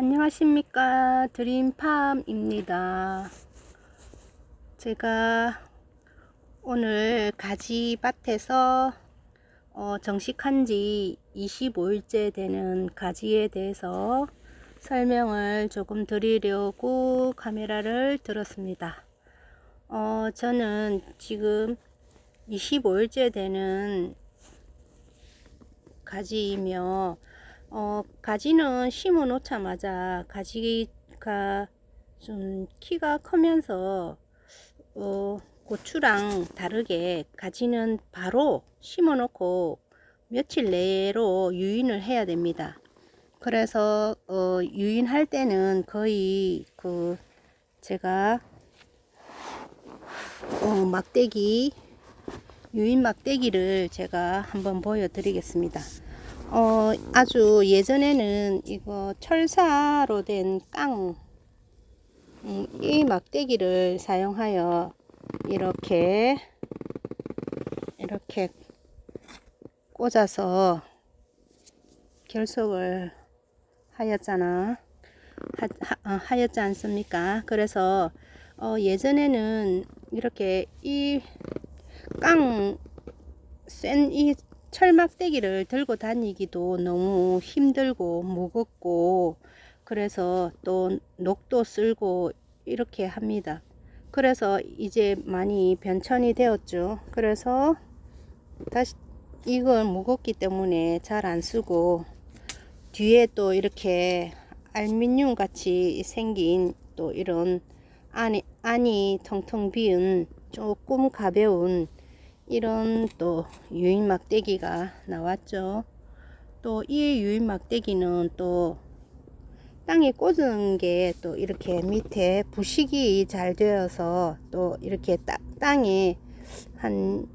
안녕하십니까. 드림팜입니다. 제가 오늘 가지밭에서 어, 정식한 지 25일째 되는 가지에 대해서 설명을 조금 드리려고 카메라를 들었습니다. 어, 저는 지금 25일째 되는 가지이며 어, 가지는 심어 놓자마자 가지가 좀 키가 크면서 어, 고추랑 다르게 가지는 바로 심어 놓고 며칠 내로 유인을 해야 됩니다. 그래서 어, 유인할 때는 거의 그 제가 어, 막대기 유인 막대기를 제가 한번 보여드리겠습니다. 어, 아주 예전에는 이거 철사로 된 깡, 음, 이 막대기를 사용하여 이렇게, 이렇게 꽂아서 결속을 하였잖아. 하, 하, 어, 하였지 않습니까? 그래서 어, 예전에는 이렇게 이 깡, 센이 철막대기를 들고 다니기도 너무 힘들고 무겁고 그래서 또 녹도 쓸고 이렇게 합니다. 그래서 이제 많이 변천이 되었죠. 그래서 다시 이걸 무겁기 때문에 잘 안 쓰고 뒤에 또 이렇게 알미늄 같이 생긴 또 이런 안이, 안이 텅텅 비은 조금 가벼운 이런 또 유인 막대기가 나왔죠. 또 이 유인 막대기는 또 땅에 꽂은 게 또 이렇게 밑에 부식이 잘 되어서 또 이렇게 따, 땅에 한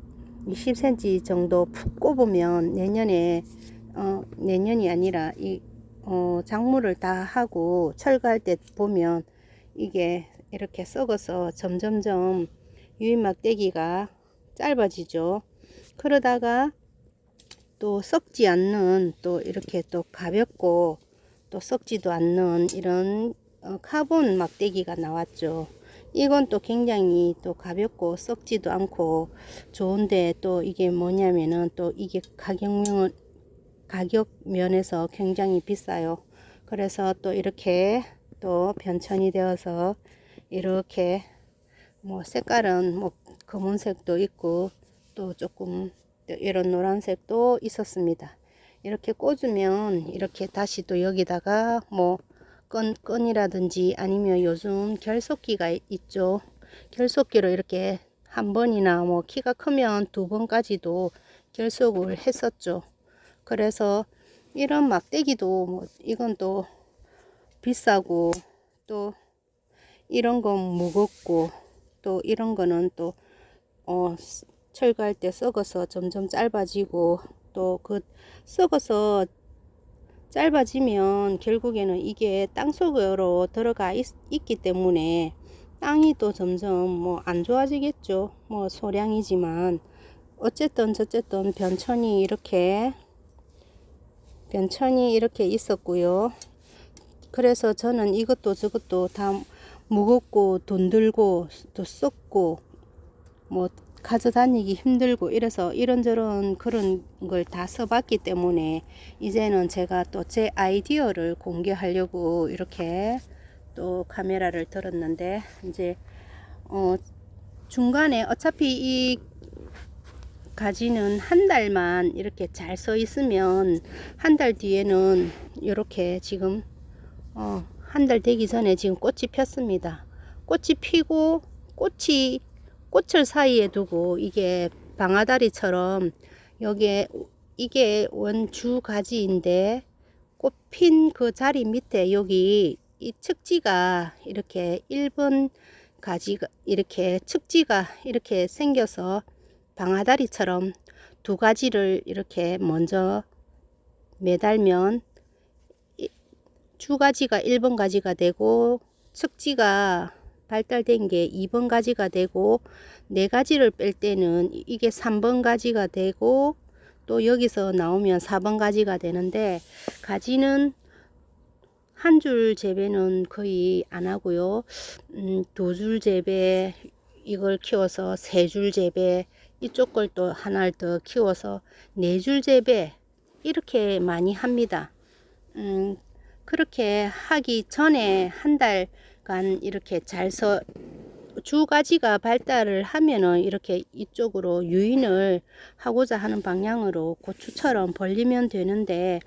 20cm 정도 푹 꼽으면 내년에 어, 내년이 아니라 이 어, 작물을 다 하고 철거할 때 보면 이게 이렇게 썩어서 점점점 유인 막대기가 짧아지죠. 그러다가 또 썩지 않는 또 이렇게 또 가볍고 또 썩지도 않는 이런 어, 카본 막대기가 나왔죠. 이건 또 굉장히 또 가볍고 썩지도 않고 좋은데 또 이게 뭐냐면은 또 이게 가격명은 가격 면에서 굉장히 비싸요. 그래서 또 이렇게 또 변천이 되어서 이렇게 뭐 색깔은 뭐 검은색도 있고 또 조금 이런 노란색도 있었습니다. 이렇게 꽂으면 이렇게 다시 또 여기다가 뭐 끈, 끈이라든지 아니면 요즘 결속기가 있죠. 결속기로 이렇게 한 번이나 뭐 키가 크면 두 번까지도 결속을 했었죠. 그래서 이런 막대기도 뭐 이건 또 비싸고 또 이런 건 무겁고 또 이런 거는 또 어, 철거할 때 썩어서 점점 짧아지고 또 그 썩어서 짧아지면 결국에는 이게 땅 속으로 들어가 있, 있기 때문에 땅이 또 점점 뭐 안 좋아지겠죠. 뭐 소량이지만 어쨌든 저쨌든 변천이 이렇게 변천이 이렇게 있었고요. 그래서 저는 이것도 저것도 다 무겁고 돈 들고 또 썩고 뭐 가져다니기 힘들고 이래서 이런저런 그런 걸 다 써봤기 때문에 이제는 제가 또 제 아이디어를 공개하려고 이렇게 또 카메라를 들었는데 이제 어 중간에 어차피 이 가지는 한 달만 이렇게 잘 써 있으면 한 달 뒤에는 이렇게 지금 어 한 달 되기 전에 지금 꽃이 폈습니다. 꽃이 피고 꽃이 꽃을 사이에 두고 이게 방아다리처럼 여기에 이게 원주 가지인데 꽃 핀 그 자리 밑에 여기 이 측지가 이렇게 1번 가지가 이렇게 측지가 이렇게 생겨서 방아다리처럼 두 가지를 이렇게 먼저 매달면 주가지가 1번 가지가 되고 측지가 발달된 게 2번 가지가 되고 네 가지를 뺄 때는 이게 3번 가지가 되고 또 여기서 나오면 4번 가지가 되는데 가지는 한 줄 재배는 거의 안 하고요. 음, 두 줄 재배 이걸 키워서 세 줄 재배 이쪽 걸 또 하나를 더 키워서 네 줄 재배 이렇게 많이 합니다. 음, 그렇게 하기 전에 한 달간 이렇게 잘서 주 가지가 발달을 하면은 이렇게 이쪽으로 유인을 하고자 하는 방향으로 고추처럼 벌리면 되는데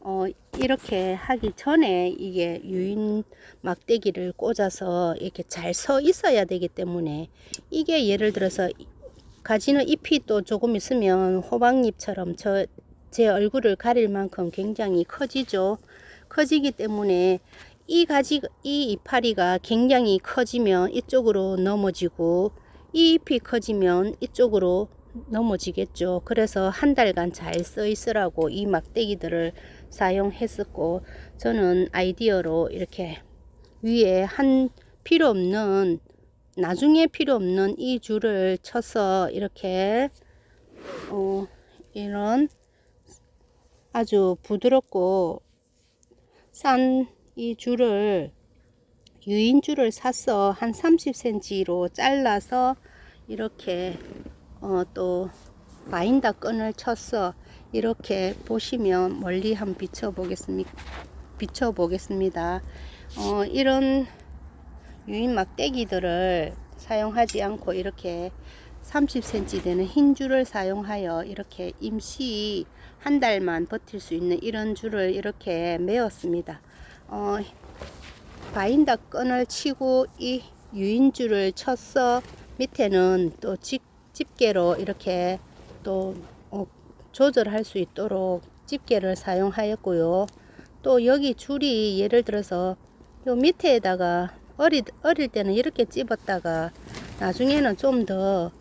어 이렇게 하기 전에 이게 유인 막대기를 꽂아서 이렇게 잘 서 있어야 되기 때문에 이게 예를 들어서 가지는 잎이 또 조금 있으면 호박잎처럼 저 제 얼굴을 가릴 만큼 굉장히 커지죠. 커지기 때문에 이 가지 이 이파리가 굉장히 커지면 이쪽으로 넘어지고 이 잎이 커지면 이쪽으로 넘어지겠죠. 그래서 한 달간 잘 써 있으라고 이 막대기들을 사용했었고 저는 아이디어로 이렇게 위에 한 필요 없는 나중에 필요 없는 이 줄을 쳐서 이렇게 어 이런 아주 부드럽고 싼이 줄을 유인 줄을 사서 한 30cm로 잘라서 이렇게 어 또 바인더 끈을 쳤어 이렇게 보시면 멀리 한번 비춰 보겠습니다. 비춰 보겠습니다. 어 이런 유인 막대기들을 사용하지 않고 이렇게 30cm 되는 흰 줄을 사용하여 이렇게 임시 한 달만 버틸 수 있는 이런 줄을 이렇게 메었습니다. 어, 바인더 끈을 치고 이 유인줄을 쳤어 밑에는 또 집, 집게로 이렇게 또 어, 조절할 수 있도록 집게를 사용하였고요. 또 여기 줄이 예를 들어서 요 밑에다가 어리, 어릴 때는 이렇게 찝었다가 나중에는 좀더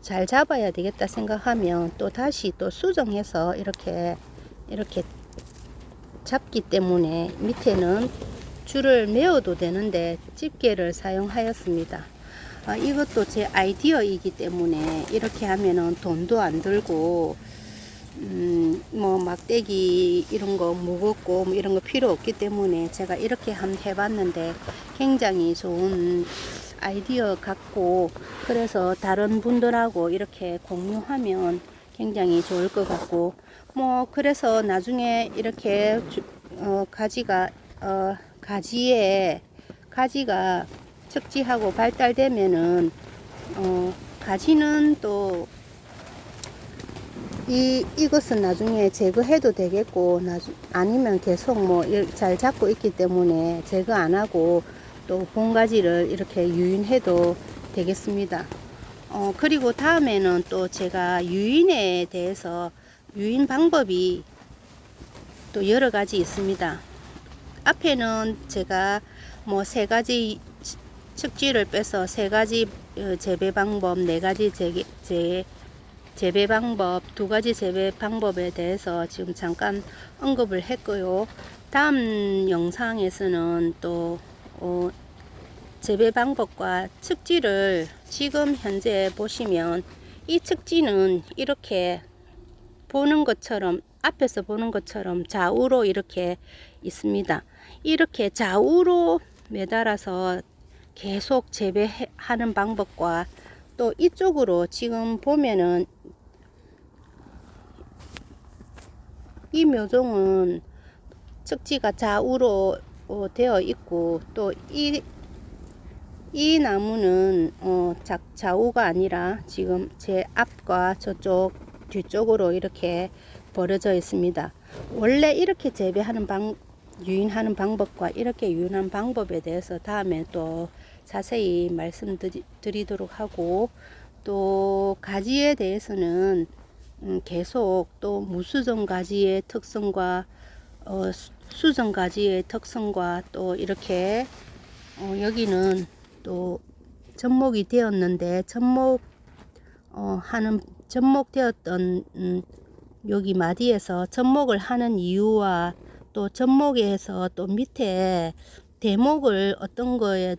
잘 잡아야 되겠다 생각하면 또 다시 또 수정해서 이렇게 이렇게 잡기 때문에 밑에는 줄을 메어도 되는데 집게를 사용하였습니다. 아, 이것도 제 아이디어이기 때문에 이렇게 하면은 돈도 안 들고 음, 뭐 막대기 이런 거 무겁고 뭐 이런 거 필요 없기 때문에 제가 이렇게 한번 해봤는데 굉장히 좋은 아이디어 같고 그래서 다른 분들하고 이렇게 공유하면 굉장히 좋을 것 같고 뭐 그래서 나중에 이렇게 주, 어, 가지가 어, 가지에 가지가 척지하고 발달되면은 어, 가지는 또 이, 이것은 나중에 제거해도 되겠고, 나중, 아니면 계속 뭐 잘 잡고 있기 때문에 제거 안 하고 또 본가지를 이렇게 유인해도 되겠습니다. 어, 그리고 다음에는 또 제가 유인에 대해서 유인 방법이 또 여러 가지 있습니다. 앞에는 제가 뭐 세 가지 측지를 빼서 세 가지 어, 재배 방법, 네 가지 재, 재, 재배 방법, 두 가지 재배 방법에 대해서 지금 잠깐 언급을 했고요. 다음 영상에서는 또 어, 재배 방법과 측지를 지금 현재 보시면 이 측지는 이렇게 보는 것처럼 앞에서 보는 것처럼 좌우로 이렇게 있습니다. 이렇게 좌우로 매달아서 계속 재배하는 방법과 또 이쪽으로 지금 보면은 이 묘종은 측지가 좌우로 어, 되어 있고 또이 이 나무는 어, 자, 좌우가 아니라 지금 제 앞과 저쪽 뒤쪽으로 이렇게 벌어져 있습니다. 원래 이렇게 재배하는 방 유인하는 방법과 이렇게 유인하는 방법에 대해서 다음에 또 자세히 말씀드리도록 하고 또 가지에 대해서는 음, 계속 또 무수정 가지의 특성과 어, 수정 가지의 특성과 또 이렇게 어, 여기는 또 접목이 되었는데 접목 어, 하는 접목되었던 음, 여기 마디에서 접목을 하는 이유와 또 접목에서 또 밑에 대목을 어떤 거에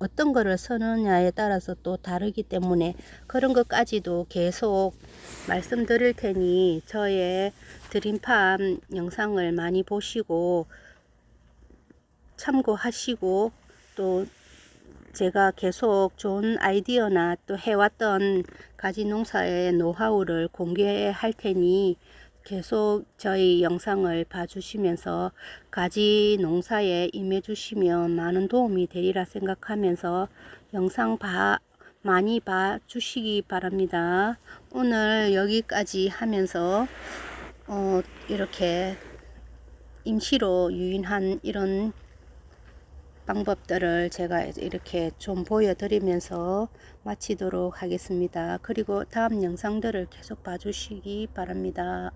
어떤 거를 서느냐에 따라서 또 다르기 때문에 그런 것까지도 계속 말씀드릴 테니 저의 드림팜 영상을 많이 보시고 참고하시고 또 제가 계속 좋은 아이디어나 또 해왔던 가지 농사의 노하우를 공개할 테니 계속 저희 영상을 봐주시면서 가지 농사에 임해 주시면 많은 도움이 되리라 생각하면서 영상 봐, 많이 봐 주시기 바랍니다. 오늘 여기까지 하면서 어, 이렇게 임시로 유인한 이런 방법들을 제가 이렇게 좀 보여드리면서 마치도록 하겠습니다. 그리고 다음 영상들을 계속 봐주시기 바랍니다.